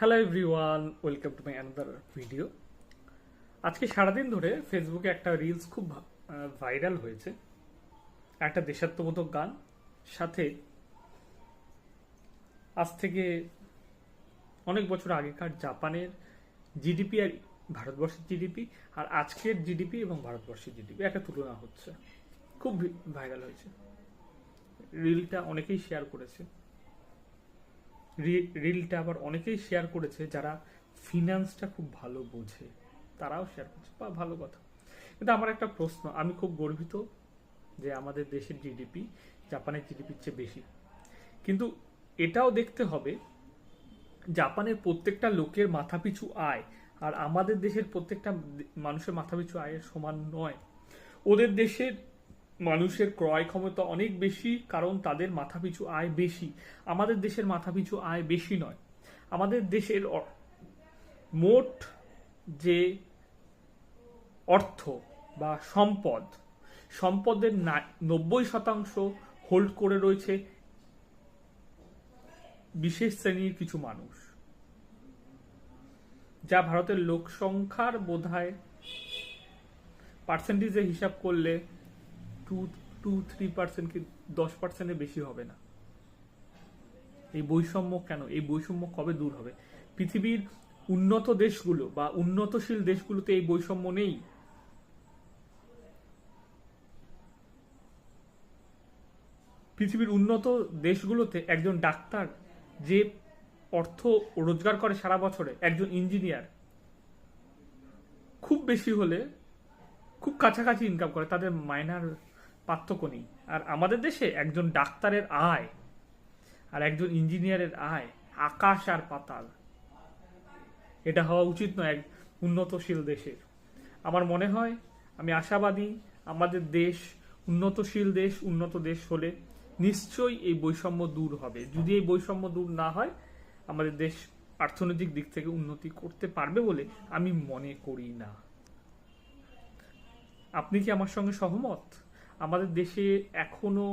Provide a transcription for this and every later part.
Hello everyone welcome to my another video আজকে সারাদিন ধরে ফেসবুকে একটা রিলস খুব ভাইরাল হয়েছে। একটা দেশাত্মবোধক গান। সাথে আজ থেকে অনেক বছর আগেকার জাপানের জিডিপি আর ভারতবর্ষের জিডিপি আর আজকের জিডিপি এবং ভারতবর্ষের জিডিপি একটা তুলনা হচ্ছে। খুব ভাইরাল হয়েছে। রিলটা অনেকেই শেয়ার করেছে। রিলটা আবার অনেকেই শেয়ার করেছে যারা ফিনান্সটা খুব ভালো বোঝে। তারাও শেয়ার করছে, বা ভালো কথা। কিন্তু আমার একটা প্রশ্ন, আমি খুব গর্বিত যে আমাদের দেশের জিডিপি জাপানের জিডিপির চেয়ে বেশি। কিন্তু এটাও দেখতে হবে, জাপানের প্রত্যেকটা লোকের মাথাপিছু আয় আর আমাদের দেশের প্রত্যেকটা মানুষের মাথাপিছু আয়ের সমান নয়। ওদের দেশের মানুষের ক্রয় ক্ষমতা অনেক বেশি, কারণ তাদের মাথাপিছু আয় বেশি। আমাদের দেশের মাথাপিছু আয় বেশি নয়। আমাদের দেশের মোট যে অর্থ বা সম্পদ, সম্পদের নব্বই শতাংশ হোল্ড করে রয়েছে বিশেষ শ্রেণির কিছু মানুষ, যা ভারতের লোক সংখ্যার বোধহয় পার্সেন্টেজে হিসাব করলে টু টু থ্রি পার্সেন্ট কি দশ পার্সেন্টের বেশি হবে না। এই বৈষম্য কেন? এই বৈষম্য কবে দূর হবে? পৃথিবীর উন্নত দেশগুলো বা উন্নতশীল দেশগুলোতে এই বৈষম্য নেই। পৃথিবীর উন্নত দেশগুলোতে একজন ডাক্তার যে অর্থ রোজগার করে সারা বছরে, একজন ইঞ্জিনিয়ার, খুব বেশি হলে খুব কাছাকাছি ইনকাম করে, তাদের মাইনার পার্থক্য নেই। আর আমাদের দেশে একজন ডাক্তারের আয় আর একজন ইঞ্জিনিয়ারের আয় আকাশ আর পাতাল। এটা হওয়া উচিত নয় এক উন্নতশীল দেশের। আমার মনে হয় আমি আশাবাদী আমাদের দেশ উন্নতশীল দেশ, উন্নত দেশ হলে নিশ্চয়ই এই বৈষম্য দূর হবে। যদি এই বৈষম্য দূর না হয়, আমাদের দেশ অর্থনৈতিক দিক থেকে উন্নতি করতে পারবে বলে আমি মনে করি না। আপনি কি আমার সঙ্গে সহমত? আমাদের দেশে এখনও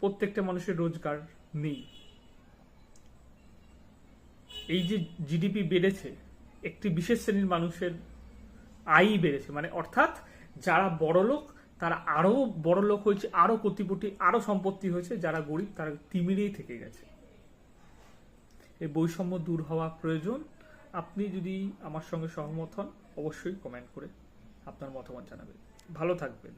প্রত্যেকটা মানুষের রোজগার নেই। এই যে জিডিপি বেড়েছে, একটি বিশেষ শ্রেণির মানুষের আয়ই বেড়েছে মানে অর্থাৎ যারা বড় লোক, তারা আরও বড় লোক হয়েছে, আরও কোটিপতি, আরও সম্পত্তি হয়েছে, যারা গরিব, তারা তিমিরেই থেকে গেছে। এই বৈষম্য দূর হওয়া প্রয়োজন। আপনি যদি আমার সঙ্গে সহমত হন, অবশ্যই কমেন্ট করে আপনার মতামত জানাবেন। ভালো থাকবেন।